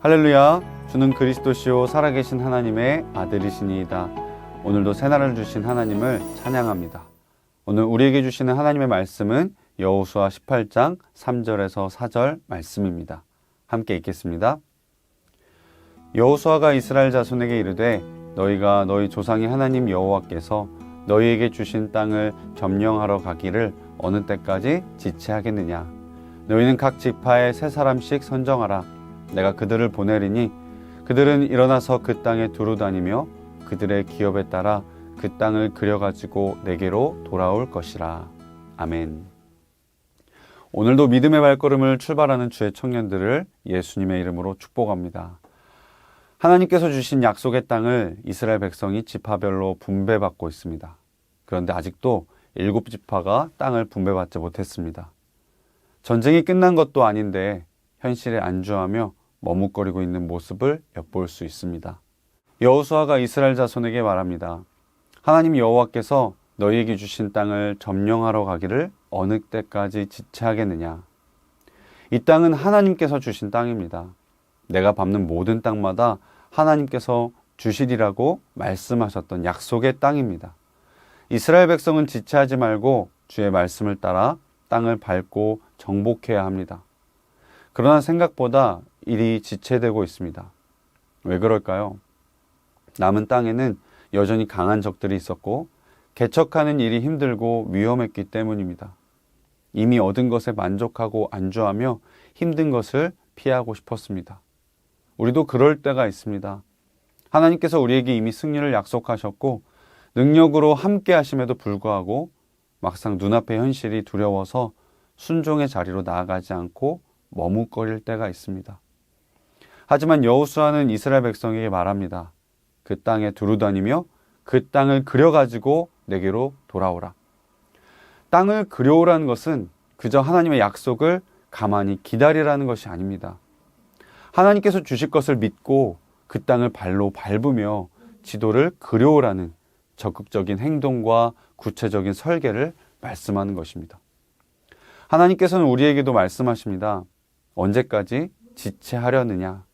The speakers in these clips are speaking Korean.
할렐루야. 주는 그리스도시요 살아계신 하나님의 아들이시니이다. 오늘도 새날을 주신 하나님을 찬양합니다. 오늘 우리에게 주시는 하나님의 말씀은 여호수아 18장 3절에서 4절 말씀입니다. 함께 읽겠습니다. 여호수아가 이스라엘 자손에게 이르되 너희가 너희 조상의 하나님 여호와께서 너희에게 주신 땅을 점령하러 가기를 어느 때까지 지체하겠느냐 너희는 각 지파에 세 사람씩 선정하라 내가 그들을 보내리니 그들은 일어나서 그 땅에 두루 다니며 그들의 기업에 따라 그 땅을 그려가지고 내게로 돌아올 것이라. 아멘. 오늘도 믿음의 발걸음을 출발하는 주의 청년들을 예수님의 이름으로 축복합니다. 하나님께서 주신 약속의 땅을 이스라엘 백성이 지파별로 분배받고 있습니다. 그런데 아직도 일곱 지파가 땅을 분배받지 못했습니다. 전쟁이 끝난 것도 아닌데 현실에 안주하며 머뭇거리고 있는 모습을 엿볼 수 있습니다. 여호수아가 이스라엘 자손에게 말합니다. 하나님 여호와께서 너희에게 주신 땅을 점령하러 가기를 어느 때까지 지체하겠느냐? 이 땅은 하나님께서 주신 땅입니다. 내가 밟는 모든 땅마다 하나님께서 주시리라고 말씀하셨던 약속의 땅입니다. 이스라엘 백성은 지체하지 말고 주의 말씀을 따라 땅을 밟고 정복해야 합니다. 그러나 생각보다 일이 지체되고 있습니다. 왜 그럴까요? 남은 땅에는 여전히 강한 적들이 있었고 개척하는 일이 힘들고 위험했기 때문입니다. 이미 얻은 것에 만족하고 안주하며 힘든 것을 피하고 싶었습니다. 우리도 그럴 때가 있습니다. 하나님께서 우리에게 이미 승리를 약속하셨고 능력으로 함께 하심에도 불구하고 막상 눈앞의 현실이 두려워서 순종의 자리로 나아가지 않고 머뭇거릴 때가 있습니다. 하지만 여호수아는 이스라엘 백성에게 말합니다. 그 땅에 두루 다니며 그 땅을 그려가지고 내게로 돌아오라. 땅을 그려오라는 것은 그저 하나님의 약속을 가만히 기다리라는 것이 아닙니다. 하나님께서 주실 것을 믿고 그 땅을 발로 밟으며 지도를 그려오라는 적극적인 행동과 구체적인 설계를 말씀하는 것입니다. 하나님께서는 우리에게도 말씀하십니다. 언제까지 지체하려느냐?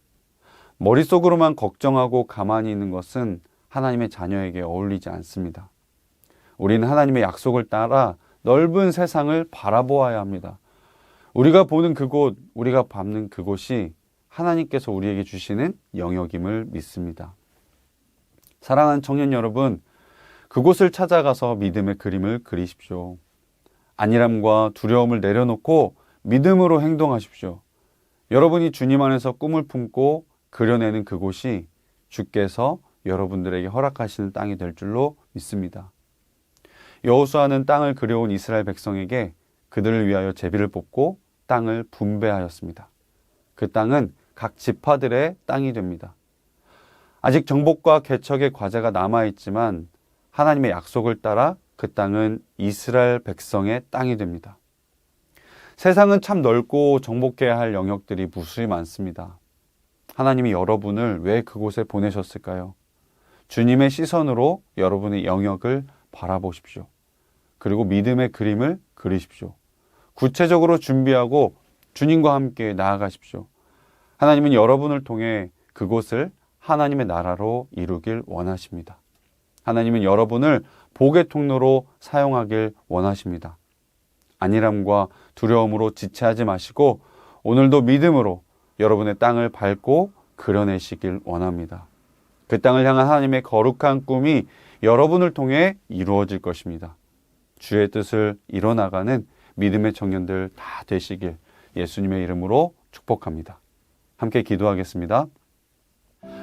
머릿속으로만 걱정하고 가만히 있는 것은 하나님의 자녀에게 어울리지 않습니다. 우리는 하나님의 약속을 따라 넓은 세상을 바라보아야 합니다. 우리가 보는 그곳, 우리가 밟는 그곳이 하나님께서 우리에게 주시는 영역임을 믿습니다. 사랑하는 청년 여러분, 그곳을 찾아가서 믿음의 그림을 그리십시오. 안일함과 두려움을 내려놓고 믿음으로 행동하십시오. 여러분이 주님 안에서 꿈을 품고 그려내는 그곳이 주께서 여러분들에게 허락하시는 땅이 될 줄로 믿습니다. 여호수아는 땅을 그려온 이스라엘 백성에게 그들을 위하여 제비를 뽑고 땅을 분배하였습니다. 그 땅은 각 지파들의 땅이 됩니다. 아직 정복과 개척의 과제가 남아 있지만 하나님의 약속을 따라 그 땅은 이스라엘 백성의 땅이 됩니다. 세상은 참 넓고 정복해야 할 영역들이 무수히 많습니다. 하나님이 여러분을 왜 그곳에 보내셨을까요? 주님의 시선으로 여러분의 영역을 바라보십시오. 그리고 믿음의 그림을 그리십시오. 구체적으로 준비하고 주님과 함께 나아가십시오. 하나님은 여러분을 통해 그곳을 하나님의 나라로 이루길 원하십니다. 하나님은 여러분을 복의 통로로 사용하길 원하십니다. 안일함과 두려움으로 지체하지 마시고 오늘도 믿음으로 여러분의 땅을 밟고 그려내시길 원합니다. 그 땅을 향한 하나님의 거룩한 꿈이 여러분을 통해 이루어질 것입니다. 주의 뜻을 이뤄나가는 믿음의 청년들 다 되시길 예수님의 이름으로 축복합니다. 함께 기도하겠습니다.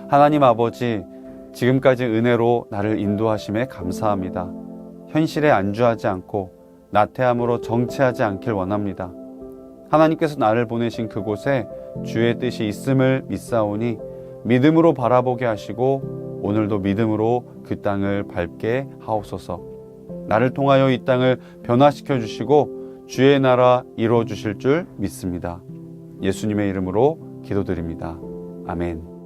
하나님 아버지, 지금까지 은혜로 나를 인도하심에 감사합니다. 현실에 안주하지 않고 나태함으로 정체하지 않길 원합니다. 하나님께서 나를 보내신 그곳에 주의 뜻이 있음을 믿사오니 믿음으로 바라보게 하시고 오늘도 믿음으로 그 땅을 밟게 하옵소서. 나를 통하여 이 땅을 변화시켜 주시고 주의 나라 이루어 주실 줄 믿습니다. 예수님의 이름으로 기도드립니다. 아멘.